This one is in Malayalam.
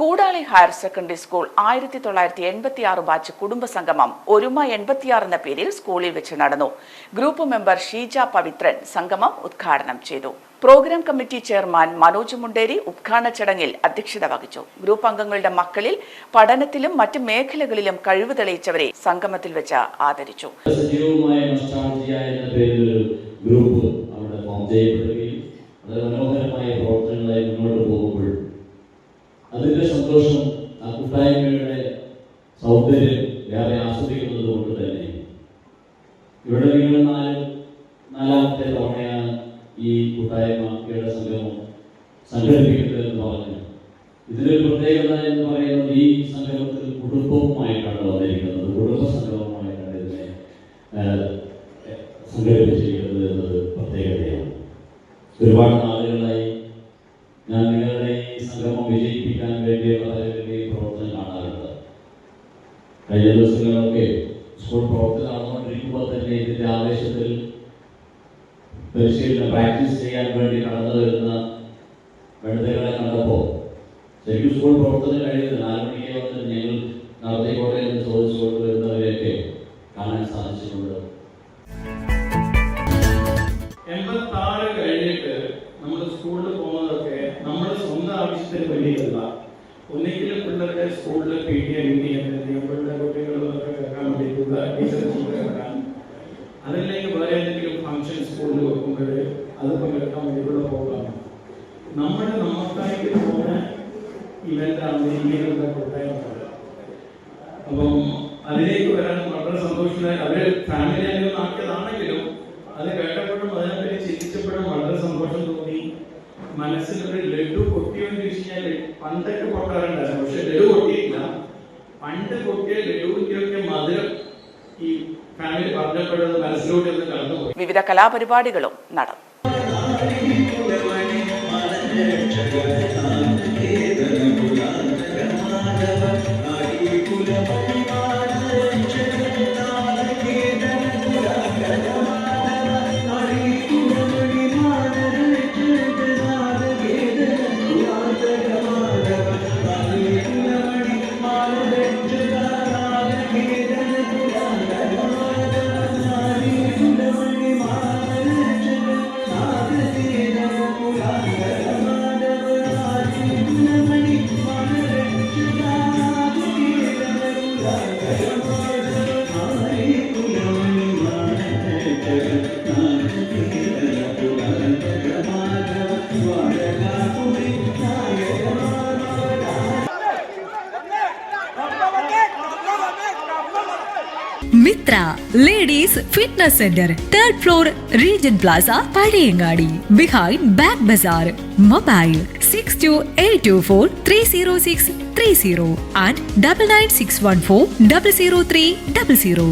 കൂടാളി ഹയർ സെക്കൻഡറി സ്കൂൾ ആയിരത്തി തൊള്ളായിരത്തി എൺപത്തി ആറ് ബാച്ച് കുടുംബ സംഗമം ഒരുമ എൺപത്തിയാറ് എന്ന പേരിൽ സ്കൂളിൽ വെച്ച് നടന്നു ഗ്രൂപ്പ് മെമ്പർ ഷീജ പവിത്രൻ സംഗമം ഉദ്ഘാടനം ചെയ്തു programme committee chairman Manoj Munderi ഉദ്ഘാടന ചടങ്ങിൽ അധ്യക്ഷത വഹിച്ചു ഗ്രൂപ്പ് അംഗങ്ങളുടെ മക്കളിൽ പഠനത്തിലും മറ്റ് മേഖലകളിലും കഴിവ് തെളിയിച്ചവരെ സംഗമത്തിൽ വെച്ച് ആദരിച്ചു ഗ്രൂപ്പ് അവിടെ ഫോം ചെയ്യപ്പെടുകയും വളരെ മനോഹരമായ പ്രവർത്തനങ്ങളായി മുന്നോട്ട് പോകുമ്പോൾ അതിന്റെ സന്തോഷം ആ കൂട്ടായ്മയുടെ സൗന്ദര്യം വേറെ ആസ്വദിക്കുന്നത് കൊണ്ട് തന്നെ ഇവിടെ നിങ്ങൾ നാല് നാലാമത്തെ തവണയാണ് ഈ കൂട്ടായ്മയുടെ സംഗമം സംഘടിപ്പിക്കുന്നത് എന്ന് പറഞ്ഞു ഇതിലൊരു പ്രത്യേകത എന്ന് പറയുന്നത് ഈ സംഗമത്തിൽ കുടുംബവുമായിട്ടാണ് വന്നിരിക്കുന്നത് കുടുംബ സംഗമമായിട്ടാണ് ഇതിനെ സംഘടിപ്പിച്ചിരിക്കുന്നത് എന്നത് പ്രത്യേകതയാണ് ഒരുപാട് നാൾ നിങ്ങളുടെ ഈ സംഗമം വിജയിപ്പിക്കാൻ വേണ്ടി വളരെയധികം പ്രവർത്തനം കാണാറുണ്ട് കഴിഞ്ഞ ദിവസങ്ങളിലൊക്കെ സ്കൂൾ പ്രവർത്തനം നടന്നുകൊണ്ടിരിക്കുമ്പോൾ തന്നെ ഇതിൻ്റെ ആവേശത്തിൽ പരിശീലനം പ്രാക്ടീസ് ചെയ്യാൻ വേണ്ടി കടന്നു വരുന്ന വെള്ളത്തുകളെ കണ്ടപ്പോൾ ശരിക്കും സ്കൂൾ പ്രവർത്തനം കഴിയുന്നത് നാല് വന്നിട്ട് ഞങ്ങൾ നടത്തിക്കോട്ടെ എന്ന് ചോദിച്ചുകൊണ്ട് വരുന്നവരെയൊക്കെ കാണാൻ സാധിച്ചിട്ടുണ്ട് എൺപത്താറ് കഴിഞ്ഞിട്ട് നമ്മൾ സ്കൂളിൽ ആവശ്യത്തിന് വലിയതല്ല ഒന്നെങ്കിൽ പിള്ളേരുടെ സ്കൂളിൽ പി ടി യൂണിയൻ പിള്ളേരുടെ കുട്ടികളൊക്കെ കേൾക്കാൻ വേണ്ടിയിട്ടുള്ള ടീച്ചേഴ്സിൻ്റെ കേൾക്കാൻ അതല്ലെങ്കിൽ വേറെ ഏതെങ്കിലും ഫംഗ്ഷൻ സ്കൂളിൽ വെക്കുമ്പോൾ അത് പങ്കെടുക്കാൻ വേണ്ടിയിട്ടുള്ള പ്രോഗ്രാം നമ്മുടെ നമുക്കായിട്ട് പോകുന്ന ഇവൻ്റാണ് ഇങ്ങനെയുള്ള കൂട്ടായ്മകൾ അപ്പം അതിലേക്ക് വരാൻ വളരെ സന്തോഷമായി അവർ ഫാമിലി അനുഭവം ആക്കിയതാണെങ്കിലും അത് കേട്ടപ്പോഴും അതിനെപ്പറ്റി ചിന്തിച്ചപ്പോഴും വളരെ സന്തോഷം തോന്നി മനസ്സിൽ ഒരു ലഡു പൊട്ടിയോന്ന് എന്ന് കഴിഞ്ഞാൽ പണ്ടൊക്കെ പൊട്ടാറുണ്ടായിരുന്നു പക്ഷെ ലഡു കൊട്ടിയില്ല പണ്ട് കൊട്ടിയ ലഡുവിന്റെയൊക്കെ മധുരം ഈ ഫാമിലി പറഞ്ഞപ്പോഴത് മനസ്സിലോട്ട് ഒന്ന് കടന്നു വിവിധ കലാപരിപാടികളും നടന്നു Thank you. Mitra ladies fitness centre third floor Regen plaza Pazhayangadi behind bag bazaar mobile six two eight two four three zero six three zero and double nine six one four double zero three double zero